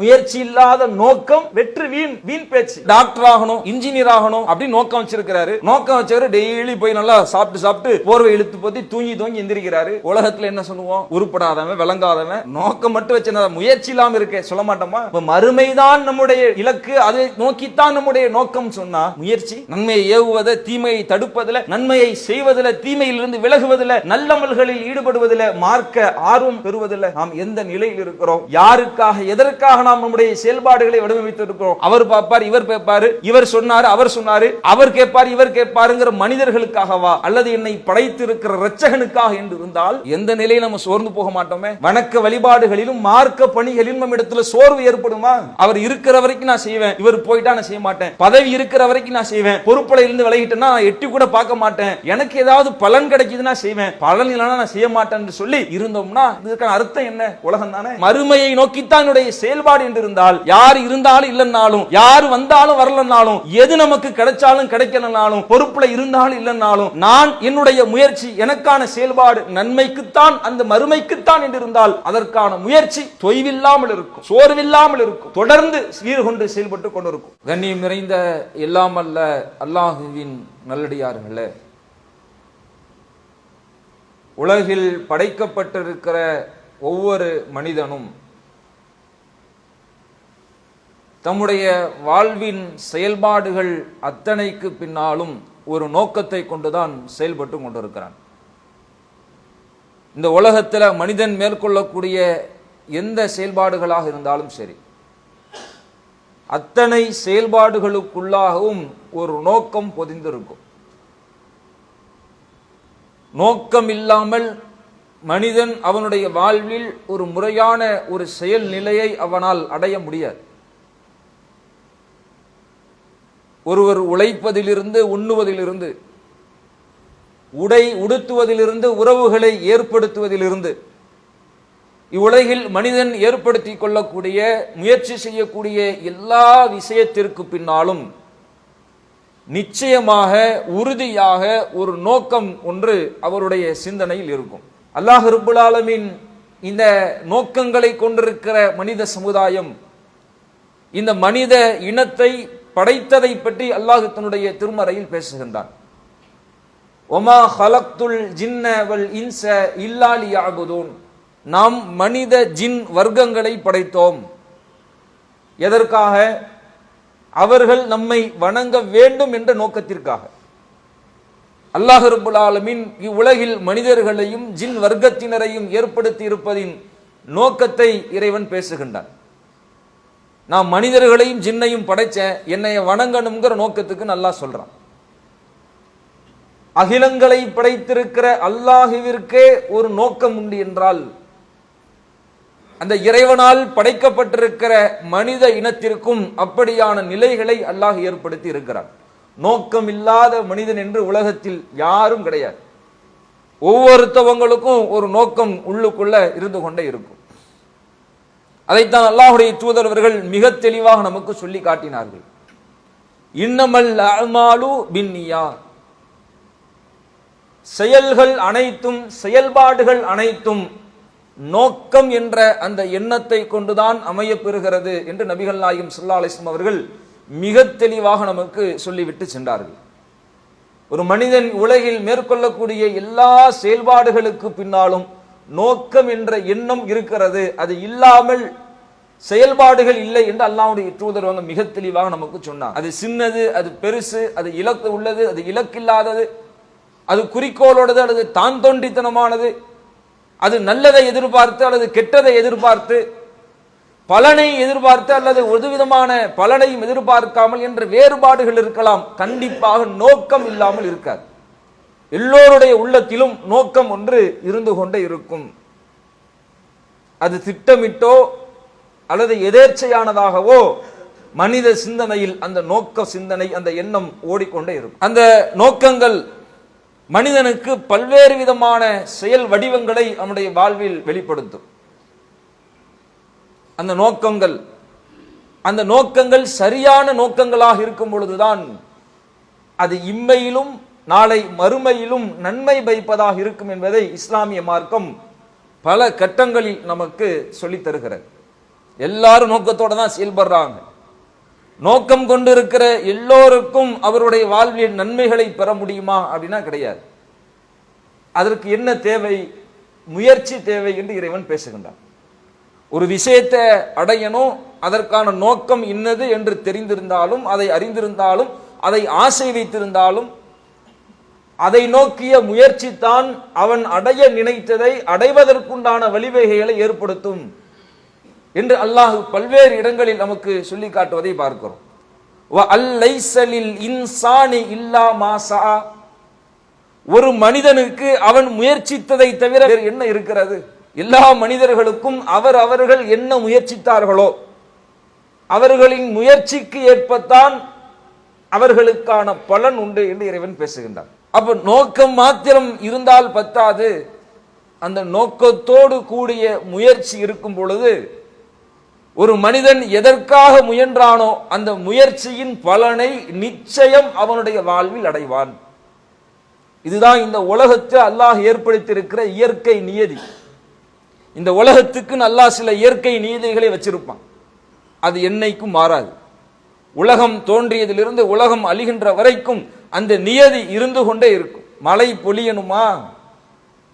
முயற்சி இல்லாத நோக்கம் வெற்றி வீண் வீண் பேச்சு. டாக்டர் ஆகணும் இன்ஜினியர் ஆகணும் அப்படின்னு நோக்கம் வச்சிருக்கிறாரு. நோக்கம் வச்சவரு டெய்லி போய் நல்லா சாப்பிட்டு சாப்பிட்டு போர்வை இழுத்து பத்தி தூங்கி தூங்கி எந்திரிக்கிறாரு. உலகத்துல என்ன சொல்லுவோம்? உருப்படாதவன் விளங்காதவன். நோக்கம் மட்டும் வச்சு முயற்சி இல்லாம இருக்கே. சொல்ல மாட்டோமா? இப்ப மறுமைதான் நம்முடைய இலக்கு. அதை நோக்கித்தான் நம்முடைய நோக்கம் சொன்னா முயற்சி நன்மையை ஏவுவத தீமையை தடுப்பதில் நன்மையை செய்வதில் தீமையிலிருந்து விலகுவதில் நல்லமல்களில் ஈடுபடுவதில் மார்க்க ஆர்வம் பெறுவதில் நாம் எந்த நிலையில் இருக்கிறோம்? யாருக்காக எதற்காக நாம் நம்முடைய செயல்பாடுகளை வடிவமைத்திருக்கிறோம். அவர் பார்ப்பார் இவர் கேட்பாரு இவர் சொன்னாரு அவர் சொன்னாரு அவர் கேட்பார் இவர் கேட்பாருங்கிற மனிதர்களுக்காகவா? அல்லது என்னை படைத்திருக்கிற ரச்சகனுக்காக என்று இருந்தால் எந்த நிலையில் நம்ம சோர்ந்து போக மாட்டோமே? வணக்க வழிபாடுகளிலும் மார்க்க பணிகளிலும் நம்ம இடத்துல சோர்வு ஏற்படுமா? அவர் இருக்கிற வரைக்கும் நான் செய்வேன் இவர் போயிட்டா நான் செய்ய மாட்டேன். பதவி இருக்கிற வரைக்கும் நான் செய்வேன் பொறுப்புல இருந்து விலகிட்டேன்னா நான் எட்டி கூட பார்க்க மாட்டேன். எனக்கு ஏதாவது பலன் கிடைக்குதுன்னா செய்வேன். பலன் இல்லைன்னா நான் செய்ய மாட்டேன்னு சொல்லி இருந்தோம்னா இதுக்கான அர்த்தம் என்ன? உலகம் தானே மறுமையை நோக்கித்தான் என்னுடைய செயல்பாடு என்று இருந்தால் யார் இருந்தாலும் இல்லைன்னாலும் யார் வந்தாலும் வரலன்னாலும் எது நமக்கு கிடைச்சாலும் கிடைக்கலனாலும் பொறுப்புல இருந்தாலும் இல்லைன்னாலும் நான் என்னுடைய முயற்சி எனக்கான செயல்பாடு நன்மைக்குத்தான் அந்த மறுமைக்குத்தான் என்று இருந்தால் அதற்கான முயற்சி தொய்வில்லாமல் இருக்கும் சோர்வில்லாமல் இருக்கும் தொடர்ந்து சீர்கொண்டு செயல்பட்டு கொண்டிருக்கும். கண்ணியம் நிறைந்த எல்லாம் அல்ல அல்லாஹுவின் நல்லடியார்களே. உலகில் படைக்கப்பட்டிருக்கிற ஒவ்வொரு மனிதனும் தம்முடைய வாழ்வின் செயல்பாடுகள் அத்தனைக்கு பின்னாலும் ஒரு நோக்கத்தை கொண்டுதான் செயல்பட்டு கொண்டிருக்கிறான். இந்த உலகத்தில் மனிதன் மேற்கொள்ளக்கூடிய எந்த செயல்பாடுகளாக இருந்தாலும் சரி அத்தனை செயல்பாடுகளுக்குள்ளாகவும் ஒரு நோக்கம் பொதிந்திருக்கும். நோக்கம் இல்லாமல் மனிதன் அவனுடைய வாழ்வில் ஒரு முறையான ஒரு செயல் நிலையை அவனால் அடைய முடியாது. ஒருவர் உழைப்பதிலிருந்து உண்ணுவதிலிருந்து உடை உடுத்துவதிலிருந்து உறவுகளை ஏற்படுத்துவதிலிருந்து இவ்வுலகில் மனிதன் ஏற்படுத்தி கொள்ளக்கூடிய முயற்சி செய்யக்கூடிய எல்லா விஷயத்திற்கு பின்னாலும் நிச்சயமாக உறுதியாக ஒரு நோக்கம் ஒன்று அவருடைய சிந்தனையில் இருக்கும். அல்லாஹ் ரபுல் இந்த நோக்கங்களை கொண்டிருக்கிற மனித சமுதாயம் இந்த மனித இனத்தை படைத்ததை பற்றி அல்லாஹுத்தனுடைய திருமறையில் பேசுகின்றான். ஒமா ஹலக்துல் ஜின்னவல் இன்ச இல்லாலி நாம் மனித ஜின் வர்க்கங்களை படைத்தோம். எதற்காக? அவர்கள் நம்மை வணங்க வேண்டும் என்ற நோக்கத்திற்காக. அல்லாஹ் ரபுல் ஆலமின் இவ்வுலகில் மனிதர்களையும் ஜின் வர்க்கத்தினரையும் ஏற்படுத்தி இருப்பதின் நோக்கத்தை இறைவன் பேசுகின்றான். நான் மனிதர்களையும் ஜின்னையும் படைச்சேன் என்னை வணங்கணுங்கிற நோக்கத்துக்கு நல்லா சொல்றான். அகிலங்களை படைத்திருக்கிற அல்லாஹுவிற்கே ஒரு நோக்கம் உண்டு என்றால் அந்த இறைவனால் படைக்கப்பட்டிருக்கிற மனித இனத்திற்கும் அப்படியான நிலைகளை அல்லாஹ் ஏற்படுத்தி இருக்கிறான். நோக்கம் இல்லாத மனிதன் என்று உலகத்தில் யாரும் கிடையாது. ஒவ்வொருத்தவங்களுக்கும் ஒரு நோக்கம் உள்ளுக்குள்ள இருந்து கொண்டே இருக்கும். அதைத்தான் அல்லாஹுடைய தூதரவர்கள் மிக தெளிவாக நமக்கு சொல்லி காட்டினார்கள். இன்னமல் அமாலு பின்னியா செயல்கள் அனைத்தும் செயல்பாடுகள் அனைத்தும் நோக்கம் என்ற அந்த எண்ணத்தை கொண்டுதான் அமையப்பெறுகிறது என்று நபிகள் நாயகம் சுல்லா அலிஸ்லாம் அவர்கள் மிக தெளிவாக நமக்கு சொல்லிவிட்டு சென்றார்கள். ஒரு மனிதன் உலகில் மேற்கொள்ளக்கூடிய எல்லா செயல்பாடுகளுக்கு பின்னாலும் நோக்கம் என்ற எண்ணம் இருக்கிறது. அது இல்லாமல் செயல்பாடுகள் இல்லை என்று அல்லாவுடைய தூதர் வந்து மிக தெளிவாக நமக்கு சொன்னார். அது சின்னது அது பெருசு அது இலக்கு உள்ளது அது இலக்கில்லாதது அது குறிக்கோளோடது அல்லது தான் தோண்டித்தனமானது அது நல்லதை எதிர்பார்த்து அல்லது கெட்டதை எதிர்பார்த்து பலனை எதிர்பார்த்து அல்லது ஒரு விதமான பலனையும் எதிர்பார்க்காமல் என்ற வேறுபாடுகள் இருக்கலாம். கண்டிப்பாக நோக்கம் இல்லாமல் இருக்காது. எல்லோருடைய உள்ளத்திலும் நோக்கம் ஒன்று இருந்து கொண்டே இருக்கும். அது திட்டமிட்டோ அல்லது எதேர்ச்சையானதாகவோ மனித சிந்தனையில் அந்த நோக்க சிந்தனை அந்த எண்ணம் ஓடிக்கொண்டே இருக்கும். அந்த நோக்கங்கள் மனிதனுக்கு பல்வேறு விதமான செயல் வடிவங்களை நம்முடைய வாழ்வில் வெளிப்படுத்தும். அந்த நோக்கங்கள் அந்த நோக்கங்கள் சரியான நோக்கங்களாக இருக்கும் பொழுதுதான் அது இம்மையிலும் நாளை மறுமையிலும் நன்மை வைப்பதாக இருக்கும் என்பதை இஸ்லாமிய மார்க்கம் பல கட்டங்களில் நமக்கு சொல்லித் தருகிறது. எல்லாரும் நோக்கத்தோடு தான் செயல்படுறாங்க. நோக்கம் கொண்டு இருக்கிற எல்லோருக்கும் அவருடைய வாழ்வியல் நன்மைகளை பெற முடியுமா அப்படின்னா கிடையாது. அதற்கு என்ன தேவை? முயற்சி தேவை என்று இறைவன் பேசுகின்றான். ஒரு விஷயத்தை அடையணும் அதற்கான நோக்கம் இன்னது என்று தெரிந்திருந்தாலும் அதை அறிந்திருந்தாலும் அதை ஆசை வைத்திருந்தாலும் அதை நோக்கிய முயற்சி தான் அவன் அடைய நினைத்ததை அடைவதற்குண்டான வழிவகைகளை ஏற்படுத்தும் என்று அல்லாஹ் பல்வேறு இடங்களில் நமக்கு சொல்லி காட்டுவதை பார்க்கிறோம். வ இன்சானி இல்லா மாசா ஒரு மனிதனுக்கு அவன் முயற்சித்ததை தவிர வேறு என்ன இருக்கிறது? எல்லா மனிதர்களுக்கும் அவர் அவர்கள் என்ன முயற்சித்தார்களோ அவர்களின் முயற்சிக்கு ஏற்பத்தான் அவர்களுக்கான பலன் உண்டு என்று இறைவன் பேசுகின்றார் அப்ப நோக்கம் மாத்திரம் இருந்தால் பத்தாது. அந்த நோக்கத்தோடு கூடிய முயற்சி இருக்கும் பொழுது ஒரு மனிதன் எதற்காக முயன்றானோ அந்த முயற்சியின் பலனை நிச்சயம் அவனுடைய வாழ்வில் அடைவான். இதுதான் இந்த உலகத்தை அல்லாஹ் ஏற்படுத்தியிருக்கிற இயற்கை நியதி. இந்த உலகத்துக்கு அல்லாஹ் சில இயற்கை நியதிகளை வச்சிருப்பான். அது என்னைக்கும் மாறாது. உலகம் தோன்றியதிலிருந்து உலகம் அழிகின்ற வரைக்கும் அந்த நியதி இருந்து கொண்டே இருக்கும். மழை பொழியணுமா?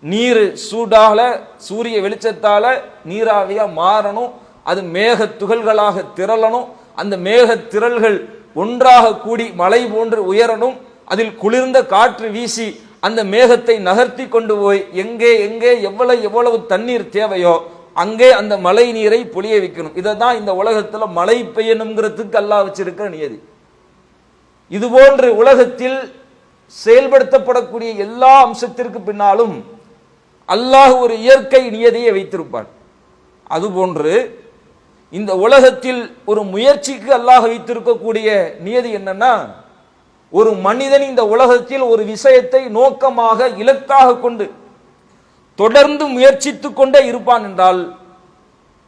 நீர் சூடால சூரிய வெளிச்சத்தால நீராவியா மாறணும். அது மேக துகள்களாக திரளணும். அந்த மேக திரள்கள் ஒன்றாக கூடி மலை போன்று உயரணும். அதில் குளிர்ந்த காற்று வீசி அந்த மேகத்தை நகர்த்தி கொண்டு போய் எங்கே எங்கே எவ்வளவு எவ்வளவு தண்ணீர் தேவையோ அங்கே அந்த மழை நீரை பொழிய வைக்கணும். இதை தான் இந்த உலகத்தில் மழை பெய்யணுங்கிறதுக்கு அல்லா வச்சிருக்கிற நியதி. இது போன்று உலகத்தில் செயல்படுத்தப்படக்கூடிய எல்லா அம்சத்திற்கு பின்னாலும் அல்லாஹ் ஒரு இயற்கை நியதியை வைத்திருப்பான். அதுபோன்று இந்த உலகத்தில் ஒரு முயற்சிக்கு அல்லாஹ் வைத்திருக்கக்கூடிய நியதி என்னன்னா ஒரு மனிதன் இந்த உலகத்தில் ஒரு விஷயத்தை நோக்கமாக இலக்காக கொண்டு தொடர்ந்து முயற்சித்துக் கொண்டே இருப்பான் என்றால்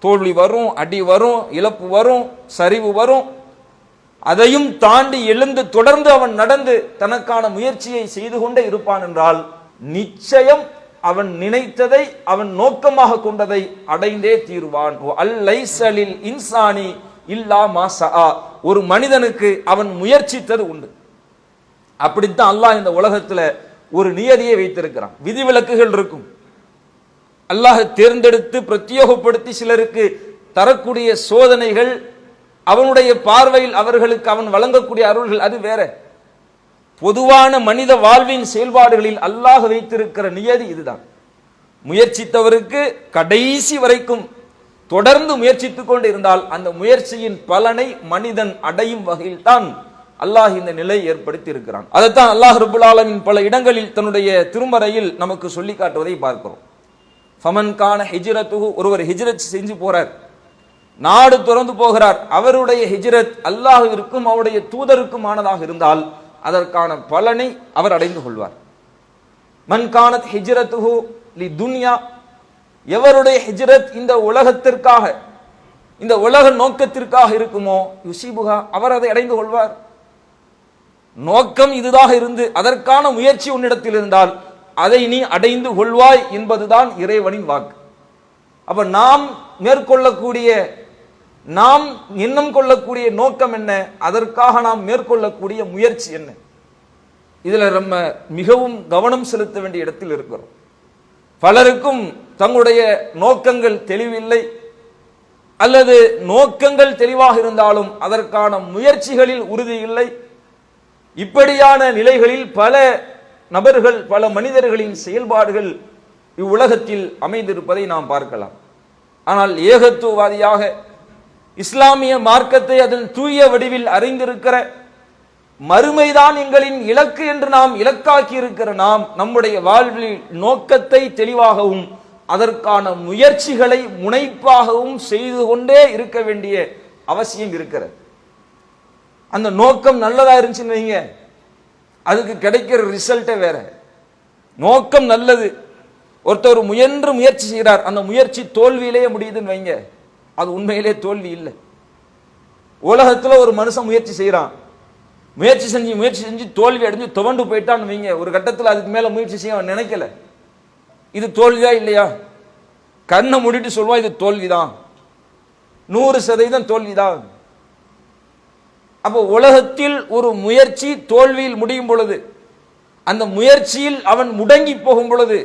தோல்வி வரும் அடி வரும் இழப்பு வரும் சரிவு வரும் அதையும் தாண்டி எழுந்து தொடர்ந்து அவன் நடந்து தனக்கான முயற்சியை செய்து கொண்டே இருப்பான் என்றால் நிச்சயம் அவன் நினைத்ததை அவன் நோக்கமாக கொண்டதை அடைந்தே தீருவான். அல்லைசலில் இன்சானி இல்லா மாசா ஒரு மனிதனுக்கு அவன் முயற்சித்தது உண்டு. அப்படித்தான் அல்லாஹ் இந்த உலகத்துல ஒரு நியதியை வைத்திருக்கிறான். விதிவிலக்குகள் இருக்கும். அல்லாஹ் தேர்ந்தெடுத்து பிரத்யோகப்படுத்தி சிலருக்கு தரக்கூடிய சோதனைகள் அவனுடைய பார்வையில் அவர்களுக்கு அவன் வழங்கக்கூடிய அருள்கள் அது வேற. பொதுவான மனித வாழ்வின் செயல்பாடுகளில் அல்லாஹ் வைத்திருக்கிற நியதி இதுதான். முயற்சித்தவருக்கு கடைசி வரைக்கும் தொடர்ந்து முயற்சித்துக் கொண்டு இருந்தால் அந்த முயற்சியின் பலனை மனிதன் அடையும் வகையில் தான் அல்லாஹ் இந்த நிலை ஏற்படுத்தி இருக்கிறான் அதைத்தான் அல்லாஹ் ரபுல் பல இடங்களில் தன்னுடைய திருமறையில் நமக்கு சொல்லி காட்டுவதை பார்க்கிறோம். ஃபமன் கான ஹிஜ்ரத்துகு ஒருவர் ஹிஜ்ரத் செஞ்சு போறார். நாடு துறந்து போகிறார். அவருடைய ஹிஜ்ரத் அல்லாஹிற்கும் அவருடைய தூதருக்குமானதாக இருந்தால் அதற்கான பலனை அவர் அடைந்து கொள்வார். மன்கானத் ஹிஜ்ரத்துஹு லி துன்யா. எவருடைய ஹிஜ்ரத் இந்த உலகத்திற்காக இந்த உலக நோக்கத்திற்காக இருக்குமோ யுசிபுகா அவர் அதை அடைந்து கொள்வார். நோக்கம் இதுதாக இருந்து அதற்கான முயற்சி உன்னிடத்தில் இருந்தால் அதை நீ அடைந்து கொள்வாய் என்பதுதான் இறைவனின் வாக்கு. அப்ப நாம் மேற்கொள்ளக்கூடிய நாம் எண்ணம் கொள்ளக்கூடிய நோக்கம் என்ன? அதற்காக நாம் மேற்கொள்ளக்கூடிய முயற்சி என்ன? இதில் நம்ம மிகவும் கவனம் செலுத்த வேண்டிய இடத்தில் இருக்கிறோம். பலருக்கும் தங்களுடைய நோக்கங்கள் தெளிவில்லை. அல்லது நோக்கங்கள் தெளிவாக இருந்தாலும் அதற்கான முயற்சிகளில் உறுதி இல்லை. இப்படியான நிலைகளில் பல நபர்கள் பல மனிதர்களின் செயல்பாடுகள் இவ்வுலகத்தில் அமைந்திருப்பதை நாம் பார்க்கலாம். ஆனால் ஏகத்துவவாதியாக இஸ்லாமிய மார்க்கத்தை அதன் தூய வடிவில் அறிந்திருக்கிற மறுமைதான் எங்களின் இலக்கு என்று நாம் இலக்காக்கி இருக்கிற நாம் நம்முடைய வாழ்வில் நோக்கத்தை தெளிவாகவும் அதற்கான முயற்சிகளை முனைப்பாகவும் செய்து கொண்டே இருக்க வேண்டிய அவசியம் இருக்கிறது. அந்த நோக்கம் நல்லதா இருந்துச்சுன்னு வைங்க. அதுக்கு கிடைக்கிற ரிசல்ட்டே வேற. நோக்கம் நல்லது. ஒருத்தர் முயன்று முயற்சி செய்கிறார். அந்த முயற்சி தோல்வியிலேயே முடியுதுன்னு வைங்க. அது உண்மையிலே தோல்வி இல்லை. உலகத்தில் ஒரு மனுஷன் முயற்சி செய்கிறான் முயற்சி செஞ்சு முயற்சி செஞ்சு தோல்வி அடைஞ்சு துவண்டு போயிட்டான்னு வைங்க. ஒரு கட்டத்தில் அதுக்கு மேலே முயற்சி செய்ய அவன் நினைக்கல. இது தோல்வியா இல்லையா? கண்ணை மூடிட்டு சொல்லுவான் இது தோல்விதான். நூறு சதவீதம் தோல்விதான். அப்போ உலகத்தில் ஒரு முயற்சி தோல்வியில் முடியும் பொழுது அந்த முயற்சியில் அவன் முடங்கி போகும் பொழுது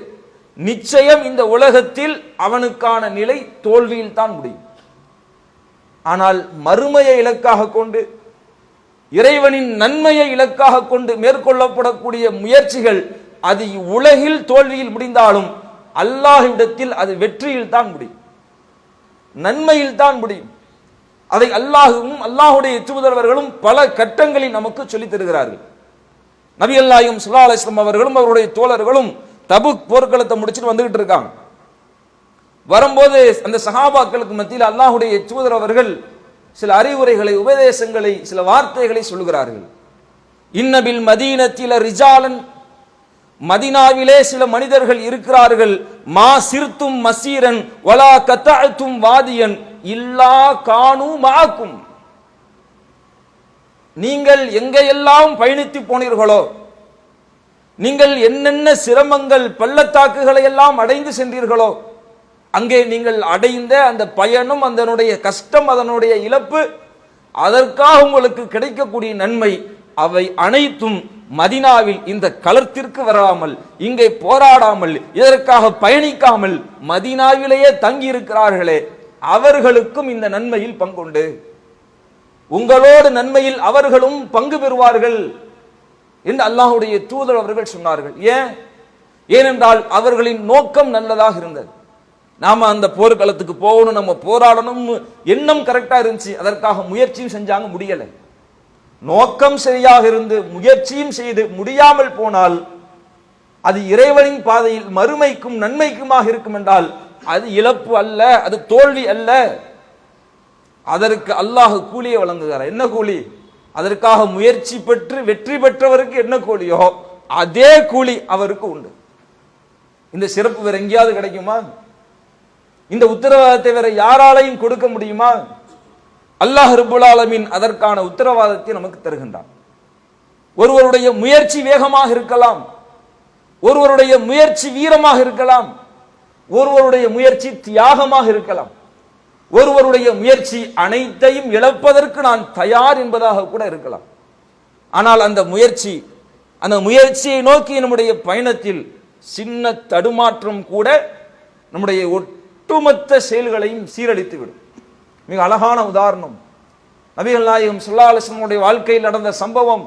நிச்சயம் இந்த உலகத்தில் அவனுக்கான நிலை தோல்வியில் தான் முடியும். ஆனால் மறுமையை இலக்காக கொண்டு இறைவனின் நன்மையை இலக்காக கொண்டு மேற்கொள்ளப்படக்கூடிய முயற்சிகள் அது உலகில் தோல்வியில் முடிந்தாலும் அல்லாஹ்விடத்தில் அது வெற்றியில் தான் முடியும். நன்மையில் தான் முடியும். அதை அல்லாஹுவும் அல்லாஹுடைய தூதரவர்களும் பல கட்டங்களில் நமக்கு சொல்லித் தருகிறார்கள். நபி அல்லாயும் சுல்லா அலிஸ்லாம் அவர்களும் அவருடைய தோழர்களும் தபுக் போர்க்களத்தை முடிச்சுட்டு வந்துகிட்டு இருக்காங்க. வரும்போது அந்த சகாபாக்களுக்கு மத்தியில் அல்லாஹுடைய தூதர் அவர்கள் சில அறிவுரைகளை உபதேசங்களை சில வார்த்தைகளை சொல்கிறார்கள் இன்னபில் மதீனத்தில ரிஜாலன் மதினாவிலே சில மனிதர்கள் இருக்கிறார்கள். மா சிறுத்தும் மசீரன் வலா கத்தாழ்த்தும் வாதியன் இல்லா காணு மாக்கும் நீங்கள் எங்கெல்லாம் பயணித்து போனீர்களோ நீங்கள் என்னென்ன சிரமங்கள் பள்ளத்தாக்குகளை எல்லாம் அடைந்து சென்றீர்களோ அங்கே நீங்கள் அடைந்த அந்த பயனும் அதனுடைய கஷ்டம் அதனுடைய இழப்பு அதற்காக உங்களுக்கு கிடைக்கக்கூடிய நன்மை அவை அனைத்தும் மதினாவில் இந்த களத்திற்கு வராமல் இங்கே போராடாமல் இதற்காக பயணிக்காமல் மதினாவிலேயே தங்கி இருக்கிறார்களே அவர்களுக்கும் இந்த நன்மையில் பங்குண்டு. உங்களோடு நன்மையில் அவர்களும் பங்கு பெறுவார்கள் என்று அல்லாஹுடைய தூதர் அவர்கள் சொன்னார்கள். ஏன்? ஏனென்றால் அவர்களின் நோக்கம் நல்லதாக இருந்தது. நாம அந்த போர்க்களத்துக்கு போகணும் நம்ம போராடணும் எண்ணம் கரெக்டா இருந்துச்சு. அதற்காக முயற்சியும் செஞ்சாங்க முடியல. நோக்கம் சரியாக இருந்து முயற்சியும் செய்து முடியாமல் போனால் அது இறைவனின் பாதையில் மறுமைக்கும் நன்மைக்குமாக இருக்கும் என்றால் அது இழப்பு அல்ல அது தோல்வி அல்ல. அதற்கு அல்லாஹ் கூலியை வழங்குகிறார். என்ன கூலி? அதற்காக முயற்சி பெற்று வெற்றி பெற்றவருக்கு என்ன கூலியோ அதே கூலி அவருக்கு உண்டு. இந்த சிறப்பு வேற எங்கேயாவது கிடைக்குமா? இந்த உத்தரவாதத்தை வேற யாராலையும் கொடுக்க முடியுமா? அல்லாஹ் ரபுல்லாலமின் அதற்கான உத்தரவாதத்தை நமக்கு தருகின்றான். ஒருவருடைய முயற்சி வேகமாக இருக்கலாம். ஒருவருடைய முயற்சி வீரமாக இருக்கலாம். ஒருவருடைய முயற்சி தியாகமாக இருக்கலாம். ஒருவருடைய முயற்சி அனைத்தையும் இழப்பதற்கு நான் தயார் என்பதாக கூட இருக்கலாம். ஆனால் அந்த முயற்சி அந்த முயற்சியை நோக்கி நம்முடைய பயணத்தில் சின்ன தடுமாற்றம் கூட நம்முடைய ஒட்டுமொத்த செயல்களையும் சீரழித்துவிடும். மிக அழகான உதாரணம். நபிகள் நாயகம் சுல்லாலசனுடைய வாழ்க்கையில் நடந்த சம்பவம்.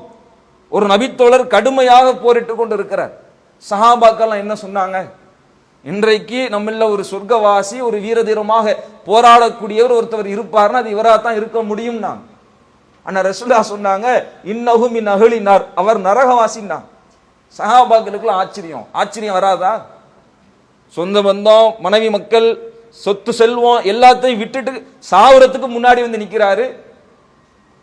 ஒரு நபித்தோழர் கடுமையாக போரிட்டு கொண்டு இருக்கிறார் சஹாபாக்கெல்லாம் என்ன சொன்னாங்க? இன்றைக்கு நம்மள ஒரு சொர்க்கவாசி ஒரு வீரதீரமாக போராடக்கூடியவர் ஒருத்தவர் இருப்பார்னா அது இவராக தான் இருக்க முடியும் நான் அண்ணா ரசுல்லா சொன்னாங்க இன்னகும் இன் அகழினார் அவர் நரகவாசின்னா சஹாபாக்களுக்குலாம் ஆச்சரியம். ஆச்சரியம் வராதா? சொந்த பந்தம் மனைவி மக்கள் சொத்து செல்வம் எல்லாத்தையும் விட்டுட்டு சாவரத்துக்கு முன்னாடி வந்து நிற்கிறாரு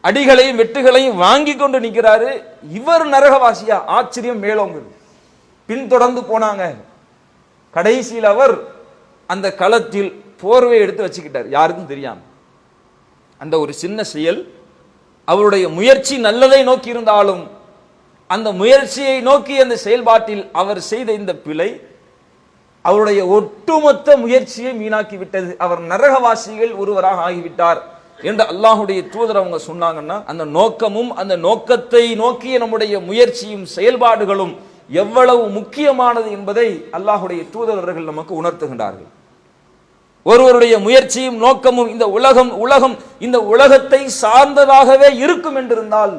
அடிகளையும் வெட்டுகளையும் வாங்கி கொண்டு நிற்கிறாரு இவர் நரகவாசியா? ஆச்சரியம் மேலோங்குது. பின்தொடர்ந்து போனாங்க. கடைசியில் அவர் அந்த களத்தில் போர்வை எடுத்து வச்சுக்கிட்டார். யாருக்கும் தெரியாம. அந்த ஒரு சின்ன செயல் அவருடைய முயற்சி நல்லதை நோக்கி இருந்தாலும் அந்த முயற்சியை நோக்கி அந்த செயல்பாட்டில் அவர் செய்த இந்த பிழை அவருடைய ஒட்டுமொத்த முயற்சியை மீனாக்கி விட்டது அவர் நரகவாசிகள் ஒருவராக ஆகிவிட்டார் என்று அல்லாஹுடைய தூதர் அவங்க சொன்னாங்கன்னா அந்த நோக்கமும் அந்த நோக்கத்தை நோக்கிய நம்முடைய முயற்சியும் செயல்பாடுகளும் எவ்வளவு முக்கியமானது என்பதை அல்லாஹுடைய தூதரர்கள் நமக்கு உணர்த்துகின்றார்கள். ஒருவருடைய முயற்சியும் நோக்கமும் இந்த உலகம் உலகம் இந்த உலகத்தை சார்ந்ததாகவே இருக்கும் என்றிருந்தால்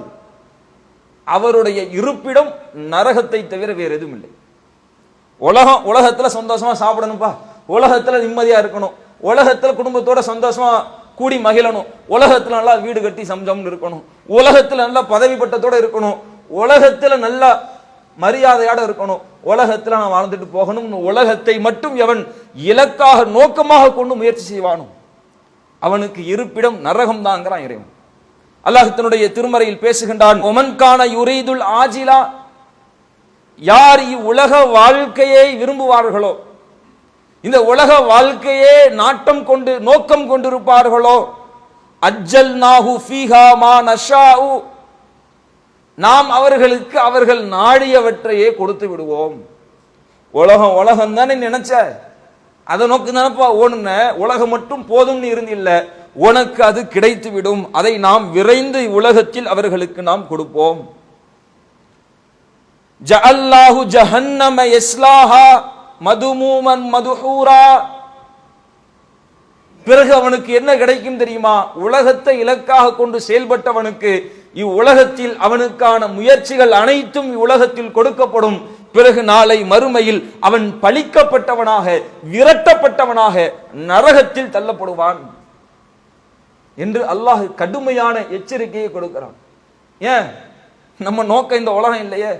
அவருடைய இருப்பிடம் நரகத்தை தவிர வேறு எதுவும் இல்லை உலகம் உலகத்தில் சந்தோஷமாக சாப்பிடணும்ப்பா உலகத்தில் நிம்மதியாக இருக்கணும். உலகத்தில் குடும்பத்தோட சந்தோஷமாக கூடி மகிழணும். உலகத்தில் நல்லா வீடு கட்டி சம்சம்னு இருக்கணும். உலகத்தில் நல்லா பதவி பட்டத்தோடு இருக்கணும். உலகத்தில் நல்லா மரியாதையோட இருக்கணும். உலகத்தில் நான் வாழ்ந்துட்டு போகணும் உலகத்தை மட்டும் எவன் இலக்காக நோக்கமாக கொண்டு முயற்சி செய்வானோ? அவனுக்கு இருப்பிடம் நரகம் தாங்கிறான் இறைவன். அல்லாஹ் தன்னுடைய திருமறையில் பேசுகின்றான் ஒமன்கான யுரீதுல் ஆஜிலா யார் இவ்வுலக வாழ்க்கையை விரும்புவார்களோ இந்த உலக வாழ்க்கையே நாட்டம் கொண்டு நோக்கம் கொண்டிருப்பார்களோ அஜ்ஜல் நாஹு ஃபீஹா மா நஷாஉ நாம் அவர்களுக்கு அவர்கள் நாடியவற்றையே கொடுத்து விடுவோம். உலகம் உலகம் தானே நினைச்ச? அதை நோக்கி நினைப்பா ஓடுன உலகம் மட்டும் போதும்னு இருந்தில்ல உனக்கு அது கிடைத்துவிடும். அதை நாம் விரைந்து உலகத்தில் அவர்களுக்கு நாம் கொடுப்போம். ஜஅல்லாஹு ஜஹன்னம எஸ்லாஹா மதுமூமன் மதுஹூரா. பிறகு அவனுக்கு என்ன கிடைக்கும் தெரியுமா? உலகத்தை இலக்காக கொண்டு செயல்பட்டவனுக்கு இவ்வுலகத்தில் அவனுக்கான முயற்சிகள் அனைத்தும் இவ்வுலகத்தில் கொடுக்கப்படும். பிறகு நாளை மறுமையில் அவன் பழிக்கப்பட்டவனாக விரட்டப்பட்டவனாக நரகத்தில் தள்ளப்படுவான் என்று அல்லாஹ் கடுமையான எச்சரிக்கையை கொடுக்கிறான். ஏன்? நம்ம நோக்கம் இந்த உலகம் இல்லையே.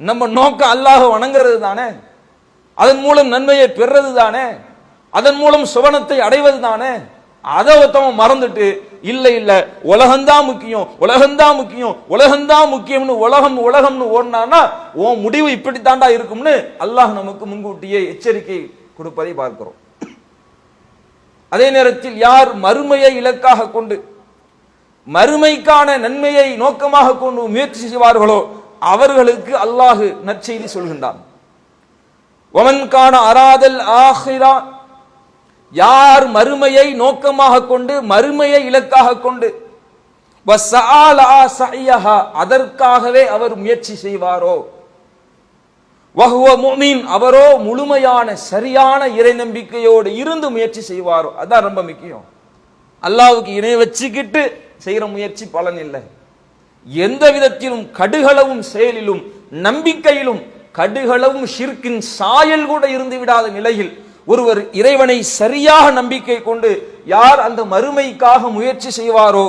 நம்ம நோக்கம் அல்லாஹ் வணங்குறது தானே? அதன் மூலம் நன்மையை பெறுறது தானே? அதன் மூலம் சுவனத்தை அடைவது தானே? அதை ஒருத்தவன் மறந்துட்டு இல்லை இல்ல உலகம்தான் முக்கியம் உலகம்தான் முக்கியம் உலகம்தான் முக்கியம்னு உலகம் உலகம்னு ஓடினானா உன் முடிவு இப்படித்தாண்டா இருக்கும்னு அல்லாஹ் நமக்கு முன்கூட்டியே எச்சரிக்கை கொடுப்பதை பார்க்கிறோம். அதே நேரத்தில் யார் மறுமையை இலக்காக கொண்டு மறுமைக்கான நன்மையை நோக்கமாக கொண்டு முயற்சி செய்வார்களோ அவர்களுக்கு அல்லாஹு நற்செய்தி சொல்கின்றான். ஒமன்கான அராதல் ஆஹிரா யார் மறுமையை நோக்கமாக கொண்டு மறுமையை இலக்காக கொண்டு அதற்காகவே அவர் முயற்சி செய்வாரோ? அவரோ முழுமையான சரியான இறை நம்பிக்கையோடு இருந்து முயற்சி செய்வாரோ? அதான் ரொம்ப முக்கியம். அல்லாவுக்கு இணை வச்சுக்கிட்டு செய்யற முயற்சி பலன் இல்லை. எந்த விதத்திலும் கடுகளவும் செயலிலும் நம்பிக்கையிலும் கடுகளவும் ஷிர்கின் சாயல் கூட இருந்து விடாத நிலையில் ஒருவர் இறைவனை சரியாக நம்பிக்கை கொண்டு யார் அந்த மறுமைக்காக முயற்சி செய்வாரோ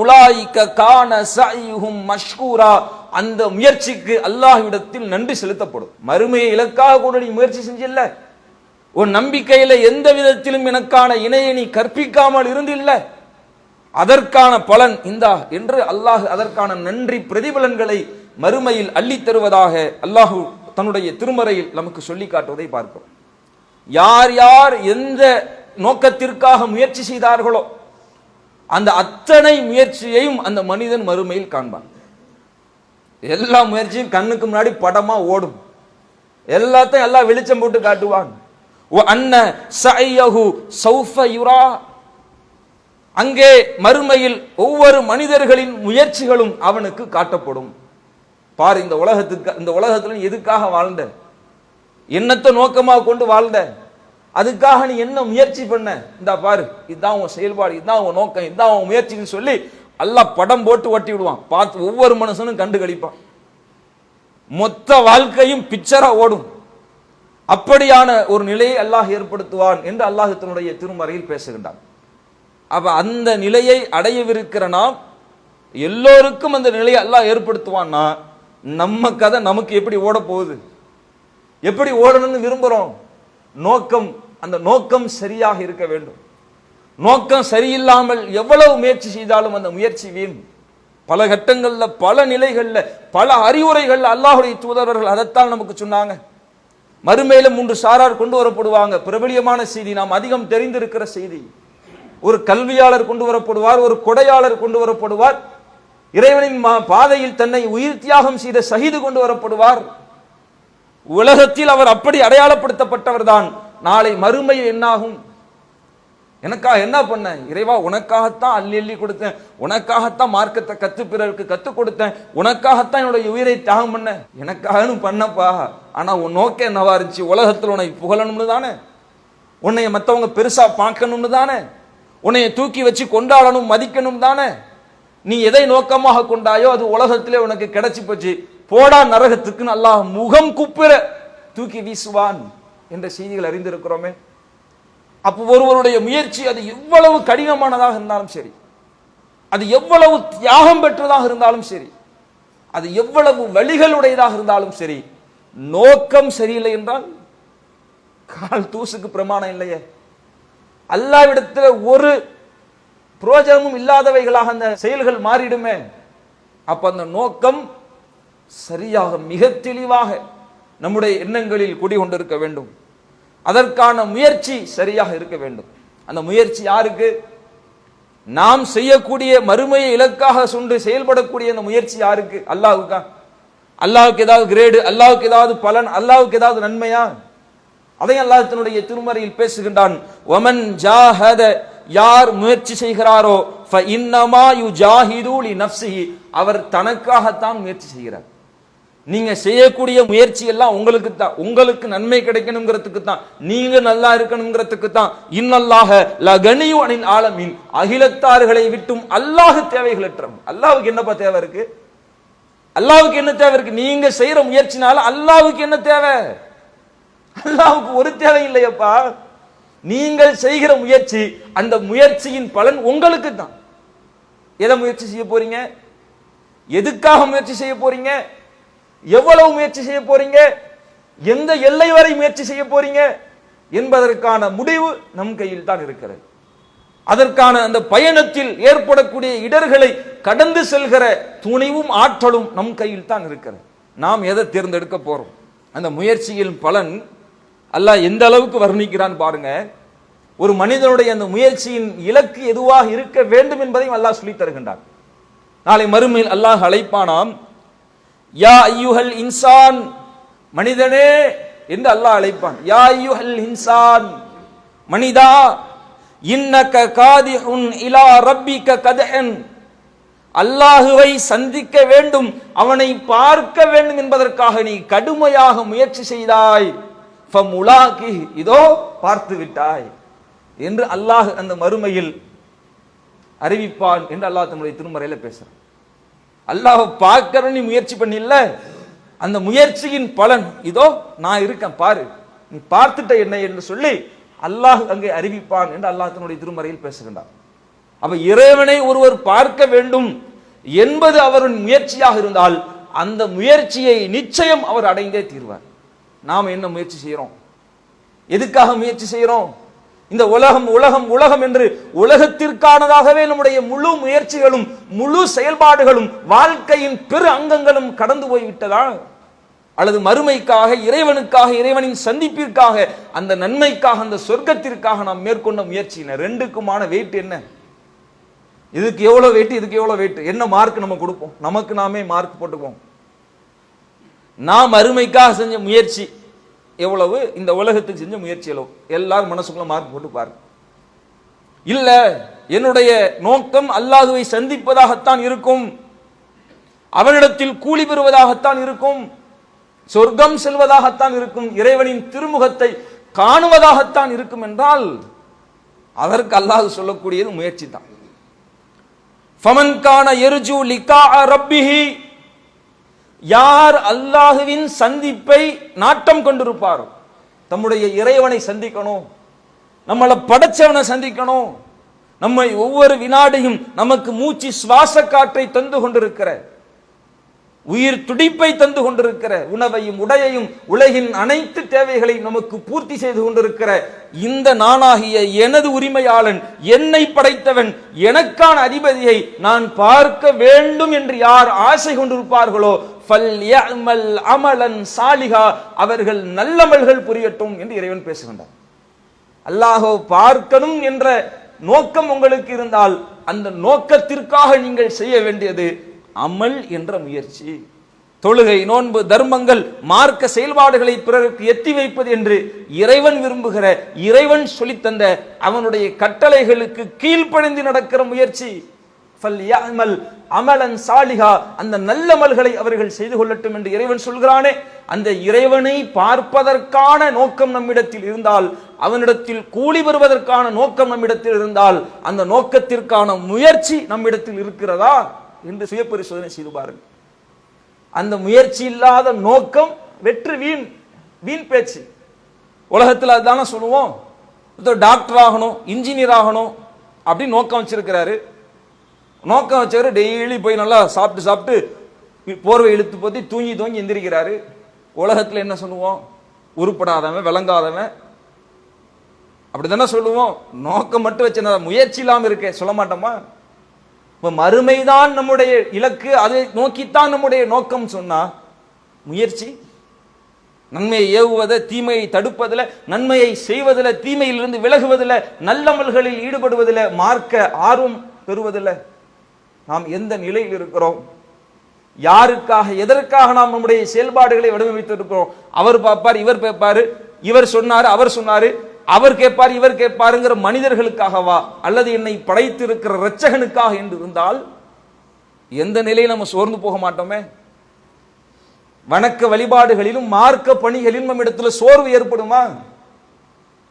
உலாய்க்க கான மஷ்கூரா அந்த முயற்சிக்கு அல்லாஹ்விடத்தில் நன்றி செலுத்தப்படும். மறுமையை இலக்காக கூட நீ முயற்சி செஞ்சில்ல. உன் நம்பிக்கையில எந்த விதத்திலும் எனக்கான இணையை நீ கற்பிக்காமல் இருந்தில்லை. அதற்கான பலன் இந்தா என்று அல்லாஹ் அதற்கான நன்றி பிரதிபலன்களை மறுமையில் அள்ளித் தருவதாக அல்லாஹு தன்னுடைய திருமறையில் நமக்கு சொல்லி காட்டுவதை பார்க்கிறோம். யார் யார் எந்த நோக்கத்திற்காக முயற்சி செய்தார்களோ அந்த அத்தனை முயற்சியையும் அந்த மனிதன் மறுமையில் காண்பான். எல்லா முயற்சியும் கண்ணுக்கு முன்னாடி படமா ஓடும். எல்லாத்தையும் எல்லாம் வெளிச்சம் போட்டு காட்டுவான். "வ அன்ன சஅயஹு சௌஃப யுரா அங்கே மறுமையில் ஒவ்வொரு மனிதர்களின் முயற்சிகளும் அவனுக்கு காட்டப்படும். பார் இந்த உலகத்துக்கு இந்த உலகத்துல எதுக்காக வாழ்ந்த? என்னத்தை நோக்கமாக கொண்டு வாழ்ந்த? அதுக்காக நீ என்ன முயற்சி பண்ண? இந்தா பாரு இதுதான் உன் செயல்பாடு இதுதான் உன் நோக்கம் இதுதான் உன் முயற்சின்னு சொல்லி எல்லாம் படம் போட்டு ஒட்டி விடுவான். பார்த்து ஒவ்வொரு மனுஷனும் கண்டு கழிப்பான். மொத்த வாழ்க்கையும் பிக்சரா ஓடும். அப்படியான ஒரு நிலையை அல்லாஹ் ஏற்படுத்துவான் என்று அல்லாஹ் தன்னுடைய திருமறையில் பேசுகின்றான். அப்ப அந்த நிலையை அடையவிருக்கிற நாம் எல்லோருக்கும் அந்த நிலையை எல்லாம் ஏற்படுத்துவான்னா நம்ம கதை நமக்கு எப்படி ஓட போகுது? எப்படி ஓடணும்னு விரும்புகிறோம் நோக்கம் அந்த நோக்கம் சரியாக இருக்க வேண்டும். நோக்கம் சரியில்லாமல் எவ்வளவு முயற்சி செய்தாலும் அந்த முயற்சி வீண். பல கட்டங்களில் பல நிலைகளில் பல அறிவுரைகள் அல்லாஹுடைய தூதரவர்கள் அதைத்தான் நமக்கு சொன்னாங்க. மறுமையில மூன்று சாரார் கொண்டு வரப்படுவாங்க. பிரபலியமான செய்தி. நாம் அதிகம் தெரிந்திருக்கிற செய்தி. ஒரு கல்வியாளர் கொண்டு வரப்படுவார் ஒரு கொடையாளர் கொண்டு வரப்படுவார். இறைவனின் மா- பாதையில் தன்னை உயிர் தியாகம் செய்த சகிது கொண்டு வரப்படுவார். உலகத்தில் அவர் அப்படி அடையாளப்படுத்தப்பட்டவர் தான். நாளை மறுமை என்னாகும்? எனக்காக என்ன பண்ண? இறைவா உனக்காகத்தான் அள்ளி அள்ளி கொடுத்தேன். உனக்காகத்தான் மார்க்கத்தை கத்து பிறருக்கு கத்து கொடுத்தேன். உனக்காகத்தான் என்னுடைய உயிரை தியாகம் பண்ண. எனக்காகனு பண்ணப்பா. ஆனா உன் நோக்கம் என்னவா இருந்துச்சு? உலகத்தில் உன்னை புகழணும்னு தானே? உன்னை மற்றவங்க பெருசா பார்க்கணும்னு தானே? உன்னை தூக்கி வச்சு கொண்டாடணும் மதிக்கணும் தானே? நீ எதை நோக்கமாக கொண்டாயோ அது உலகத்திலே உனக்கு கிடைச்சி போச்சு. போடா நரகத்துக்கு அல்லாஹ் முகம் குப்புற. தூக்கி வீசுவான் என்ற செய்திகள் அறிந்திருக்கிறோமே. அப்போ ஒருவருடைய முயற்சி அது எவ்வளவு கடினமானதாக இருந்தாலும் சரி. அது எவ்வளவு தியாகம் பெற்றதாக இருந்தாலும் சரி. அது எவ்வளவு வழிகளுடையதாக இருந்தாலும் சரி. நோக்கம் சரியில்லை என்றால் கால் தூசுக்கு பிரமாணம் இல்லையே. அல்லாவிடத்தில் ஒரு புரோஜனமும் இல்லாதவைகளாக அந்த செயல்கள் மாறிடுமே. அப்ப அந்த நோக்கம் சரியாக மிக தெளிவாக நம்முடைய எண்ணங்களில் குடிகொண்டிருக்க வேண்டும். அதற்கான முயற்சி சரியாக இருக்க வேண்டும். அந்த முயற்சி யாருக்கு? நாம் செய்யக்கூடிய மறுமையை இலக்காக சுண்டு செயல்படக்கூடிய அந்த முயற்சி யாருக்கு? அல்லாவுக்கா? அல்லாவுக்கு ஏதாவது கிரேடு அல்லாவுக்கு ஏதாவது பலன் அல்லாவுக்கு ஏதாவது நன்மையா? அதை அல்லாஹ் தன்னுடைய திருமறையில் பேசுகின்றான். ஒமன் ஜாஹத யார் முயற்சி செய்கிறாரோ இன்னமா யு ஜாஹிதூலி நப்சிஹி அவர் தனக்காகத்தான் முயற்சி செய்கிறார். நீங்க செய்யக்கூடிய முயற்சி எல்லாம் உங்களுக்கு தான். உங்களுக்கு நன்மை கிடைக்கணுங்கிறதுக்கு தான் நீங்க நல்லா இருக்கணுங்கிறதுக்கு தான் இன்னல்லாக லகனியு அனில் ஆலமீன். அகிலத்தார்களை விட்டும் அல்லாஹ் தேவைகளற்ற அல்லாவுக்கு என்னப்பா தேவை இருக்கு? அல்லாவுக்கு என்ன தேவை இருக்கு? நீங்க செய்யற முயற்சினால அல்லாவுக்கு என்ன தேவை? அல்லாவுக்கு ஒரு தேவை இல்லையப்பா நீங்கள் செய்கிற முயற்சி அந்த முயற்சியின் பலன் உங்களுக்கு தான் எதை முயற்சி செய்ய போறீங்க? எதுக்காக முயற்சி செய்ய போறீங்க? எவ்வளவு முயற்சி செய்ய போறீங்க? எந்த எல்லை வரை முயற்சி செய்ய போறீங்க? என்பதற்கான முடிவு நம் கையில் தான் இருக்கிறது. அதற்கான அந்த பயணத்தில் ஏற்படக்கூடிய இடர்களை கடந்து செல்கிற துணிவும் ஆற்றலும் நம் கையில் தான் இருக்கிறது. நாம் எதை தேர்ந்தெடுக்க போறோம்? அந்த முயற்சியின் பலன் அல்லாஹ் எந்த அளவுக்கு வர்ணிக்கிறான் பாருங்க. ஒரு மனிதனுடைய அந்த முயற்சியின் இலக்கு எதுவாக இருக்க வேண்டும் என்பதையும் அல்லாஹ் சொல்லி தருகின்றான். நாளை மறுமையில் அல்லாஹ் அழைப்பானாம் யா ஐயுஹல் இன்சான் மனிதனே என்று அல்லாஹ் அழைப்பான். யா ஐயுஹல் இன்சான் மனிதா இன்னக காதிஹுன் இலா ரப்பிக கதஹன் அல்லாஹுவை சந்திக்க வேண்டும் அவனை பார்க்க வேண்டும் என்பதற்காக நீ கடுமையாக முயற்சி செய்தாய். ஃபமுலாகி இதோ பார்த்து விட்டாய் என்று அல்லாஹ் அந்த மறுமையில் அறிவிப்பான் என்று அல்லாஹ் தன்னுடைய திருமறையில பேசுறான். அல்லாஹ் பார்க்கற நீ முயற்சி பண்ணில்ல அந்த முயற்சியின் பலன் இதோ நான் இருக்கேன் பாரு. நீ பார்த்துட்ட என்ன என்று சொல்லி அல்லாஹ் அங்கே அறிவிப்பான் என்று அல்லாஹ் தன்னுடைய திருமறையில் பேசுகின்றார் அப்ப இறைவனை ஒருவர் பார்க்க வேண்டும் என்பது அவரின் முயற்சியாக இருந்தால் அந்த முயற்சியை நிச்சயம் அவர் அடைந்தே தீர்வார். நாம் என்ன முயற்சி செய்கிறோம் எதுக்காக முயற்சி செய்கிறோம் இந்த உலகம் உலகம் உலகம் என்று உலகத்திற்கானதாகவே நம்முடைய முழு முயற்சிகளும் முழு செயல்பாடுகளும் வாழ்க்கையின் பெரு அங்கங்களும் கடந்து போய்விட்டதா? அல்லது மறுமைக்காக இறைவனுக்காக இறைவனின் சந்திப்பிற்காக அந்த நன்மைக்காக அந்த சொர்க்கத்திற்காக நாம் மேற்கொண்ட முயற்சியின ரெண்டுக்குமான வெயிட் என்ன? இதுக்கு எவ்வளவு வெயிட் இதுக்கு எவ்வளவு வெயிட் என்ன மார்க் நம்ம கொடுப்போம்? நமக்கு நாமே மார்க் போட்டுக்குவோம். நாம் அருமைக்காக செஞ்ச முயற்சி எவ்வளவு? இந்த உலகத்துக்கு செஞ்ச முயற்சி எவ்வளவு? எல்லாரும் மனசுக்குள்ள மார்க் போட்டு பாருங்க. இல்ல என்னுடைய நோக்கம் அல்லாஹுவை சந்திப்பதாகத்தான் இருக்கும். அவனிடத்தில் கூலி பெறுவதாகத்தான் இருக்கும். சொர்க்கம் செல்வதாகத்தான் இருக்கும். இறைவனின் திருமுகத்தை காணுவதாகத்தான் இருக்கும் என்றால் அதற்கு அல்லாஹ் சொல்லக்கூடியது முயற்சி தான். ஃபமன் கான எருஜு லிகா ரப்பிஹி யார் அல்லாஹுவின் சந்திப்பை நாட்டம் கொண்டிருப்பாரோ தம்முடைய இறைவனை சந்திக்கணும் நம்மளை படைச்சவனை சந்திக்கணும் நம்மை ஒவ்வொரு வினாடியும் நமக்கு மூச்சு சுவாச காற்றை தந்து கொண்டிருக்கிற உயிர் துடிப்பை தந்து கொண்டிருக்கிற உணவையும் உடையையும் உலகின் அனைத்து தேவைகளையும் நமக்கு பூர்த்தி செய்து கொண்டிருக்கிற இந்த நானாகிய எனது உரிமையாளன் என்னை படைத்தவன் எனக்கான அதிபதியை நான் பார்க்க வேண்டும் என்று யார் ஆசை கொண்டிருப்பார்களோ அமலன் சாலிகா அவர்கள் நல்லமல்கள் புரியட்டும் என்று இறைவன் பேசுகின்றார் அல்லாஹோ பார்க்கணும் என்ற நோக்கம் உங்களுக்கு இருந்தால் அந்த நோக்கத்திற்காக நீங்கள் செய்ய வேண்டியது அமல் என்ற முயற்சி. தொழுகை நோன்பு தர்மங்கள் மார்க்க செயல்பாடுகளை பிறருக்கு எத்தி வைப்பது என்று இறைவன் விரும்புகிற இறைவன் சொல்லித்தந்த அவனுடைய கட்டளைகளுக்கு கீழ்ப்பணிந்து நடக்கிற முயற்சி. ஃபல்யஅமல் அமலன் சாலிகா அந்த நல்லமல்களை அவர்கள் செய்து கொள்ளட்டும் என்று இறைவன் சொல்கிறானே. அந்த இறைவனை பார்ப்பதற்கான நோக்கம் நம்மிடத்தில் இருந்தால் அவனிடத்தில் கூலி பெறுவதற்கான நோக்கம் நம்மிடத்தில் இருந்தால் அந்த நோக்கத்திற்கான முயற்சி நம்மிடத்தில் இருக்கிறதா என்று சுய பரிசோதனை செய்து பாருங்கள். அந்த முயற்சி இல்லாத நோக்கம் வெற்றி வீண் வீண் பேச்சு. உலகத்தில் அதுதானே சொல்லுவோம். டாக்டர் ஆகணும் இன்ஜினியர் ஆகணும் அப்படின்னு நோக்கம் வச்சிருக்கிறாரு. நோக்கம் வச்சவர் டெய்லி போய் நல்லா சாப்பிட்டு சாப்பிட்டு போர்வை இழுத்து போத்தி தூங்கி தூங்கி எந்திரிக்கிறாரு. உலகத்தில் என்ன சொல்லுவோம்? உருப்படாதவன் விளங்காதவன். அப்படி தானே சொல்லுவோம்? நோக்கம் மட்டும் வச்சு முயற்சி இல்லாமல் இருக்கே சொல்ல மாட்டோமா? இப்போ மறுமைதான் நம்முடைய இலக்கு அதை நோக்கித்தான் நம்முடைய நோக்கம் சொன்னா முயற்சி நன்மையை ஏவுவதை தீமையை தடுப்பதில் நன்மையை செய்வதில் தீமையிலிருந்து விலகுவதில் நல்லமல்களில் ஈடுபடுவதில் மார்க்க ஆர்வம் பெறுவதில்லை நாம் எந்த நிலையில் இருக்கிறோம்? யாருக்காக எதற்காக நாம் நம்முடைய செயல்பாடுகளை வடிவமைத்திருக்கிறோம்? அவர் பார்ப்பார் இவர் பார்ப்பாரு இவர் சொன்னாரு அவர் சொன்னாரு அவர் கேட்பார் இவர் கேட்பாருங்கிற மனிதர்களுக்காகவா? அல்லது என்னை படைத்திருக்கிற இரட்சகனுக்காக என்று இருந்தால் எந்த நிலையில் நம்ம சோர்ந்து போக மாட்டோமே? வணக்க வழிபாடுகளிலும் மார்க்க பணிகளிலும் நம்ம இடத்துல சோர்வு ஏற்படுமா?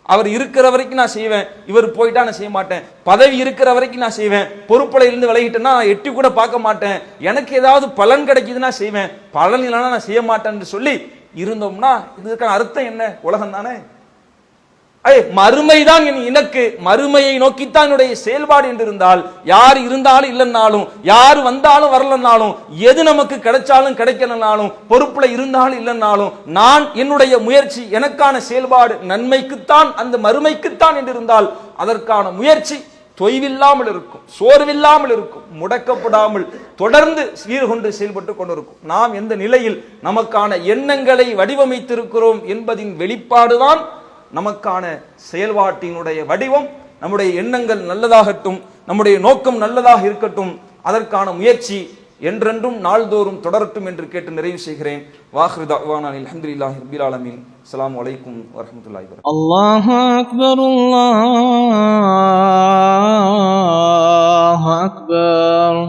அவர் இருக்கிற வரைக்கும் நான் செய்வேன். இவர் போயிட்டா நான் செய்ய மாட்டேன். பதவி இருக்கிற வரைக்கும் நான் செய்வேன். பொறுப்புல இருந்து விலகிட்டேன்னா நான் எட்டி கூட பார்க்க மாட்டேன். எனக்கு ஏதாவது பலன் கிடைக்குதுன்னா செய்வேன். பலன் இல்லைன்னா நான் செய்ய மாட்டேன்னு சொல்லி இருந்தோம்னா இதுக்கான அர்த்தம் என்ன? உலகம் தானே மறுமைதான் என் இலக்கு மறுமையை நோக்கித்தான் என்னுடைய செயல்பாடு என்று இருந்தால் யார் இருந்தாலும் இல்லைன்னாலும் யார் வந்தாலும் வரலன்னாலும் எது நமக்கு கிடைச்சாலும் கிடைக்கலனாலும் பொறுப்புல இருந்தாலும் இல்லைன்னாலும் நான் என்னுடைய முயற்சி எனக்கான செயல்பாடு நன்மைக்குத்தான் அந்த மறுமைக்குத்தான் என்று இருந்தால் அதற்கான முயற்சி தொய்வில்லாமல் இருக்கும் சோர்வில்லாமல் இருக்கும் முடக்கப்படாமல் தொடர்ந்து சீர்கொண்டு செயல்பட்டு கொண்டிருக்கும். நாம் எந்த நிலையில் நமக்கான எண்ணங்களை வடிவமைத்திருக்கிறோம் என்பதின் வெளிப்பாடுதான் நமக்கான செயல்பாட்டினுடைய வடிவம் நம்முடைய எண்ணங்கள் நல்லதாகட்டும் நம்முடைய நோக்கம் நல்லதாக இருக்கட்டும் அதற்கான முயற்சி என்றென்றும் நாள்தோறும் தொடரட்டும் என்று கேட்டு நிறைவு செய்கிறேன். வாஹ்ருதா அலமதுல்லாஹி ரபில் ஆலமின். அஸ்லாம் வலைக்கும் வரமத்துல்லாஹி அல்லாஹ் அக்பர் அல்லாஹ் அக்பர்